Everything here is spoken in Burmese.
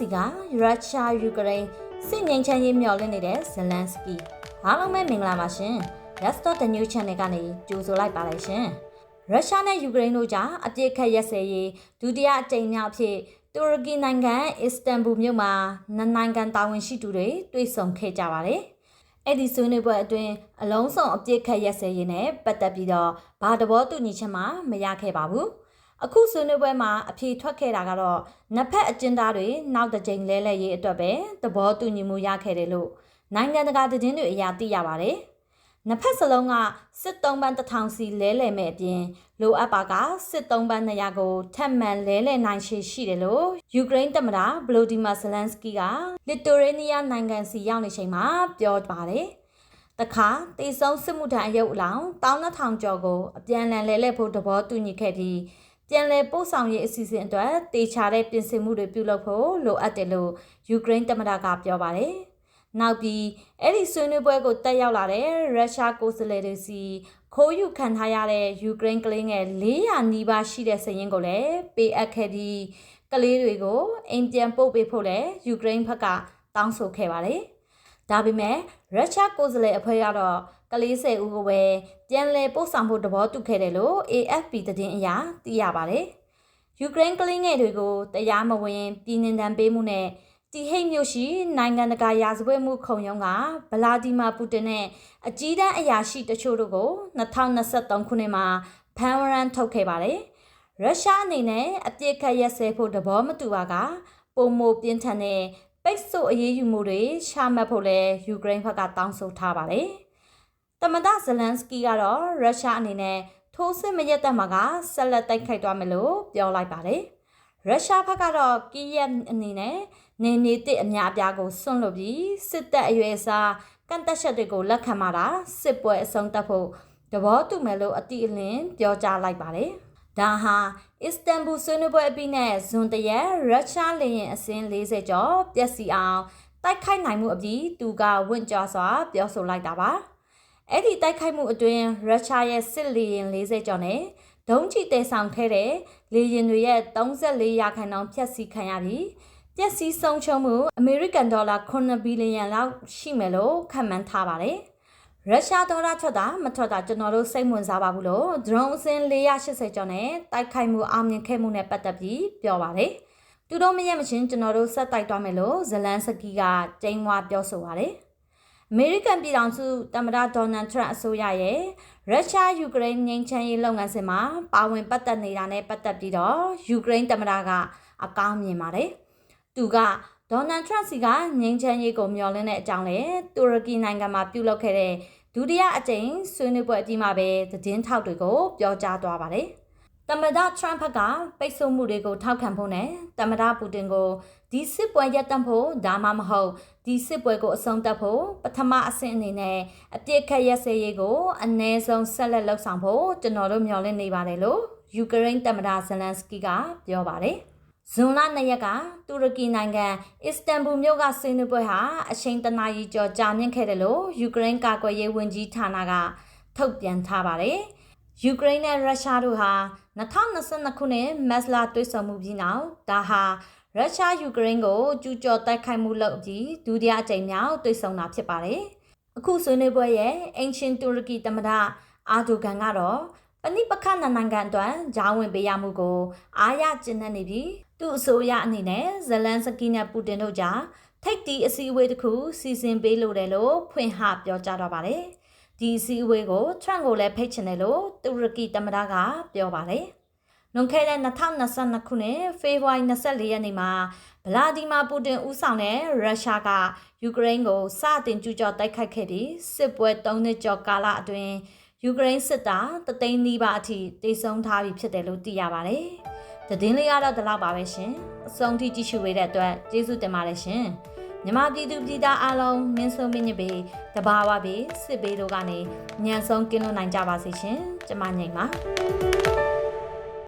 စီကရုရှားယူကရိန်းစစ်ငိမ်ချမ်းရေးမျှော်လင့်နေတဲ့ဇလန်စကီအားလုံးပဲမင်္ဂလာပါရှင် Rest of the New Channel ကနေကြိုဆိုလိုက်ပါလိုက်ရှင်ရုရှားနဲ့ယူကရိန်းတို့ကြားအပြစ်ခတ်ရက်စဲရေးဒုတိယအကြိမ်မြောက်ဖြစ်တူရကီနိုင်ငံအစ္စတန်ဘူမြို့မှာနှစ်နိုင်ငံတာဝန်ရှိသူတွေတွေ့ဆုံခဲ့ကြပါတယ်အဲ့ဒီဆွေးနွေးပွဲအတွင်းအလုံးစုံအပြစ်ခတ်ရက်စဲရေးနဲ့ပတ်သက်ပြီးတော့ဘာတဘောတူညီချက်မှမရခဲ့ပါဘူး။ အခုဆွေးနွေးပွဲမှာအဖြေထွက်ခဲ့တာကတော့နှစ်ဖက်အကျဉ်းသားတွေနောက်တစ်ကြိမ်လဲလှယ်ရေးအတွက်ပဲသဘောတူညီမှုရခဲ့တယ်လို့နိုင်ငံတကာသတင်းတွေအရသိရပါတယ်။နှစ်ဖက်စလုံးကစစ်သုံးပန်းတစ်ထောင်စီလဲလှယ်မဲ့အပြင်လိုအပ်ပါကစစ်သုံးပန်း200ကိုထပ်မံလဲလှယ်နိုင်ရှိရှိတယ်လို့ယူကရိန်းသမ္မတဗလိုဒီမာဇလန်စကီကလစ်တိုရေးနီးယားနိုင်ငံစီရောက်နေချိန်မှာပြောပါတယ်။တခါတေဆုံးစစ်မှုထမ်းအယုတ်အလောင်း12000ကျော်ကိုအပြန်အလှန်လဲလှယ်ဖို့သဘောတူညီခဲ့ပြီး ပြန်လည်ပို့ဆောင်ရေးအစီအစဉ်အတွက်တေချာတဲ့ပြင်ဆင်မှုတွေပြုလုပ်ဖို့လိုအပ်တယ်လို့ယူကရိန်းသမ္မတကပြောပါတယ်။နောက်ပြီးအဲ့ဒီဆွေးနွေးပွဲကိုတက်ရောက်လာတဲ့ရုရှားကိုယ်စားလှယ်တွေစီခိုးယူခံထားရတဲ့ယူကရိန်းကလေးငယ်400နီးပါးရှိတဲ့စာရင်းကိုလည်းပေးအပ်ခဲ့ပြီးကလေးတွေကိုအိမ်ပြန်ပို့ပေးဖို့လည်းယူကရိန်းဘက်ကတောင်းဆိုခဲ့ပါတယ်။ဒါပေမဲ့ရုရှားကိုယ်စားလှယ်အဖွဲ့ကတော့ ကလေး၁၀ဦးကိုပဲပြန်လည်ပို့ဆောင်ဖို့တဘောတူခဲ့တယ်လို့ AFP သတင်းအရသိရပါတယ်။ယူကရိန်းကလေးငယ်တွေကိုတရားမဝင်ပြည်နှင်တန်းပေးမှုနဲ့တီဟိတ်မြို့ရှိနိုင်ငံတကာရာဇဝတ်မှုခုံရုံးကဗလာဒီမာပူတင်နဲ့အကြီးတန်းအရာရှိတချို့တို့ကို2023ခုနှစ်မှာဖန်ဝရန်ထုတ်ခဲ့ပါတယ်။ရုရှားအနေနဲ့အပြစ်ခတ်ရက်စဲဖို့တဘောမတူပါကပုံမပြင်းထန်တဲ့ပိတ်ဆို့အရေးယူမှုတွေရှာမှတ်ဖို့လဲယူကရိန်းဘက်ကတောင်းဆိုထားပါတယ်။ တမဒဇလန်စကီကတော့ရုရှားအနေနဲ့ထိုးစစ်မရက်သက်မှာကဆက်လက်တိုက်ခိုက်သွားမယ်လို့ပြောလိုက်ပါတယ်။ရုရှားဘက်ကတော့ကီယက်အနေနဲ့နေနေတဲ့အများအပြားကိုစွန့်လွတ်ပြီးစစ်တပ်အရွယ်အစားကန့်တက်ချက်တွေကိုလက်ခံမှာတာစစ်ပွဲအဆုံးသတ်ဖို့သဘောတူမယ်လို့အတိအလင်းပြောကြားလိုက်ပါတယ်။ဒါဟာအစ္စတန်ဘူဆွေးနွေးပွဲအပြီးနဲ့ဇွန်တရက်ရုရှားလေယာဉ်အစင်း40ကျော်ပျက်စီးအောင်တိုက်ခိုက်နိုင်မှုအပြီးသူကဝင့်ကြွစွာပြောဆိုလိုက်တာပါ။ အဲ့ဒီတိုက်ခိုက်မှုအတွင်းရုရှားရဲ့စစ်လေယာဉ်40ကျော်နဲ့ဒုံးကျည်တဲဆောင်ခဲ့တဲ့လေယာဉ်တွေရဲ့34ရာခိုင်နှုန်းဖျက်ဆီးခံရပြီးပျက်စီးဆုံးရှုံးမှုအမေရိကန်ဒေါ်လာ9ဘီလီယံလောက်ရှိမယ်လို့ခန့်မှန်းထားပါတယ်။ရုရှားဒေါ်လာထွက်တာမထွက်တာကျွန်တော်တို့စိတ်ဝင်စားပါဘူးလို့ဒရုန်းအစင်း480ကျော်နဲ့တိုက်ခိုက်မှုအောင်မြင်ခဲ့မှုနဲ့ပတ်သက်ပြီးပြောပါတယ်။သူတို့မရက်မချင်းကျွန်တော်တို့ဆက်တိုက်သွားမယ်လို့ဇလန်စကီကကျင်းဝါပြောဆိုပါတယ်။ အမေရိကန်ပြည်ထောင်စုသမ္မတဒေါ်နယ်ထရန့်အစိုးရရဲ့ရုရှားယူကရိန်းငြိမ်းချမ်းရေးလုပ်ငန်းစဉ်မှာပါဝင်ပတ်သက်နေတာနဲ့ပတ်သက်ပြီးတော့ယူကရိန်းသမ္မတကအကောင်းမြင်ပါတယ်။သူကဒေါ်နယ်ထရန့်စီကငြိမ်းချမ်းရေးကိုမျှော်လင့်တဲ့အကြောင်းလဲတူရကီနိုင်ငံမှာပြုလုပ်ခဲ့တဲ့ဒုတိယအကြိမ်ဆွေးနွေးပွဲအပြီးမှာပဲသတင်းထောက်တွေကိုပြောကြားသွားပါတယ်။ သမ္မတထရန့်ဖက်ကပိတ်ဆို့မှုတွေကိုထောက်ခံဖို့နဲ့သမ္မတပူတင်ကိုဒီစစ်ပွဲရပ်တန့်ဖို့ဒါမှမဟုတ်ဒီစစ်ပွဲကိုအဆုံးသတ်ဖို့ပထမအဆင့်အနေနဲ့အပြစ်ခတ်ရက်စဲရေးကိုအ ਨੇ ဆုံးဆက်လက်လှုပ်ဆောင်ဖို့ကျွန်တော်တို့မျှော်လင့်နေပါတယ်လို့ယူကရိန်းသမ္မတဇလန်စကီကပြောပါတယ်ဇွန်လ2ရက်ကတူရကီနိုင်ငံအစ္စတန်ဘူမြို့ကဆွေးနွေးပွဲဟာအချိန်တနာရီကျော်ကြာမြင့်ခဲ့တယ်လို့ယူကရိန်းကာကွယ်ရေးဝန်ကြီးဌာနကထုတ်ပြန်ထားပါတယ်။ ယူကရိန်းနဲ့ရုရှားတို့ဟာ2022ခုနှစ်မတ်လတွဲဆုံမှုပြီးနောက်ဒါဟာရုရှားယူကရိန်းကိုကျူးကျော်တိုက်ခိုက်မှုလုပ်ပြီးဒုတိယအကြိမ်မြောက်တွဲဆုံတာဖြစ်ပါတယ်။အခုဆွေးနွေးပွဲရဲ့အင်ရှင်တူရကီသမ္မတအာဒိုဂန်ကတော့ပဏိပခနိုင်ငံအတွက်ဂျားဝင်ပေးရမှုကိုအားရကျဉ်းနေပြီးသူ့အစိုးရအနေနဲ့ဇလန်စကီနဲ့ပူတင်တို့ကြားထိပ်တီးအစည်းအဝေးတစ်ခုစီစဉ်ပေးလိုတယ်လို့ဖွင့်ဟပြောကြားတော့ပါတယ်။ ဒီစည်းဝေးကိုထရန့်ကိုလည်းဖိတ်ချင်တယ်လို့တူရကီသမ္မတကပြောပါတယ်။လွန်ခဲ့တဲ့2022ခုနှစ်ဖေဖော်ဝါရီ24ရက်နေ့မှာဗလာဒီမာပူတင်ဦးဆောင်တဲ့ရုရှားကယူကရိန်းကိုစတင်ကျူးကျော်တိုက်ခိုက်ခဲ့ပြီးစစ်ပွဲ၃နှစ်ကျော်ကာလအတွင်းယူကရိန်းစစ်သားတသိန်းနီးပါးအထိတိုက်ဆုံထားပြီဖြစ်တယ်လို့သိရပါတယ်။သတင်းလေးကတော့ဒီလောက်ပါပဲရှင်။အဆုံးထိကြည့်ရှုပေးတဲ့အတွက်ကျေးဇူးတင်ပါတယ်ရှင်။ မြမပြည်သူပြည်သားအလုံးမင်းဆုံးမင်းညပေတဘာဝပေစစ်ဘေးတို့ကနေညံဆုံးကင်းလွတ်နိုင်ကြပါစေရှင်ကျမငိမ်ပါ